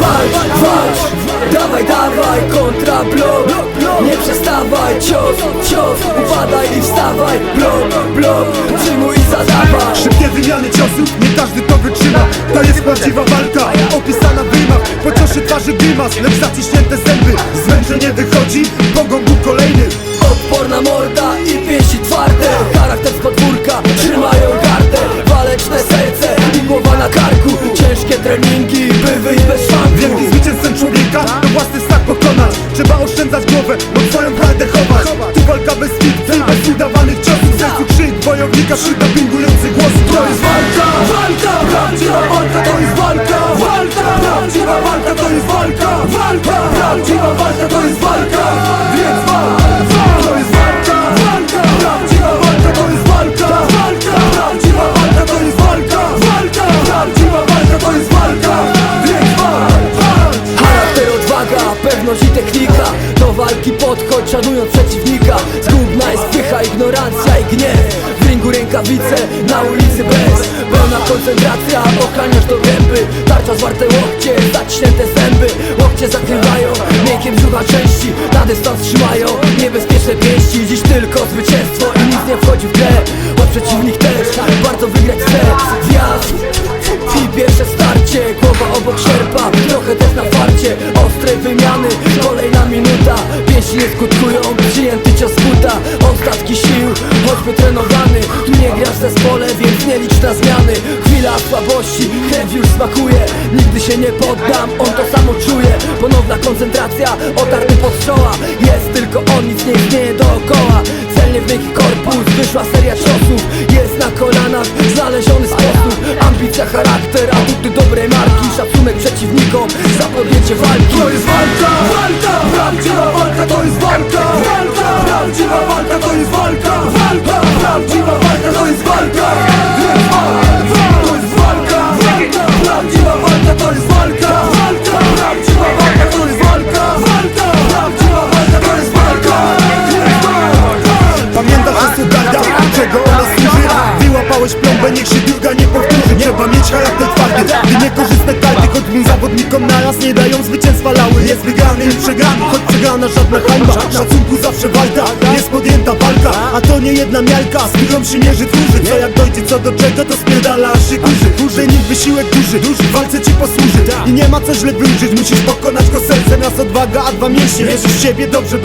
Walcz, walcz, dawaj, dawaj, kontra blok Nie przestawaj, cios, cios, upadaj i wstawaj. Blok, blok, przyjmuj i zadawaj. Szybkie wymiany ciosów, nie każdy to wytrzyma. To jest prawdziwa walka, opisana w rymach. Po ciosie twarzy dymas, lecz zaciśnięte zęby. Zmęczenie wychodzi, Bogą Bóg kolejny Odporna morda karku. Ciężkie treningi, by wyjść bez szwanku Wielki zwycięzcą człowieka, to własny strach pokonać Trzeba oszczędzać głowę, bo swoją prawdę chować. Tu walka bez fikcji, bez udawanych ciosów W sercu krzyk wojownika wśród dopingujących głosów To jest walka, walka, prawdziwa walka To jest walka, walka, prawdziwa walka To jest walka, walka, prawdziwa walka To jest walka Do walki podchodź, szanując przeciwnika. Zgubna jest pycha, ignorancja i gniew. W ringu rękawice, na ulicy bez. Pełna koncentracja, ochraniasz do gęby. Tarcza zwarte łokcie, zaciśnięte zęby. Łokcie zakrywają, miękkie brzucha części. Na dystans trzymają, niebezpieczne pięści. Dziś tylko zwycięstwo i nic nie wchodzi w grę. Choć przeciwnik też, bardzo wygrać chce Wjazd Kolejna minuta, pięści nie skutkują Przyjęty cios buta, ostatki sił Choćby trenowany, tu nie grasz w zespole Więc nie licz na zmiany. Chwila słabości, krew już smakuje. Nigdy się nie poddam, on to samo czuje. Ponowna koncentracja, otarty pod strzała Jest tylko on, nic nie istnieje dookoła. Celnie w miękki korpus, wyszła seria ciosów. Jest na kolanach, znaleziony sposób. Ambicja, charakter, atuty dobrej marki. Szacunek przeciwnikom za podjęcie walki. To jest walka, druga nie powtórzy Trzeba mieć charakter twardy, by niekorzystne karty Choć dwóm zawodnikom naraz nie dają zwycięstwa lały. Jest wygrany i przegrany, choć przegrana żadna hańba. Szacunku zawsze walka, jest podjęta walka. A to nie jedna miarka, z którą się mierzy dłuży Co jak dojdzie co do czego, to spierdala aż się kurzy. Trening, wysiłek duży, duży, w walce ci posłuży. I nie ma co źle wróżyć, musisz pokonać go sercem. Raz odwaga, a dwa mięśnie, wierzysz w siebie, dobrze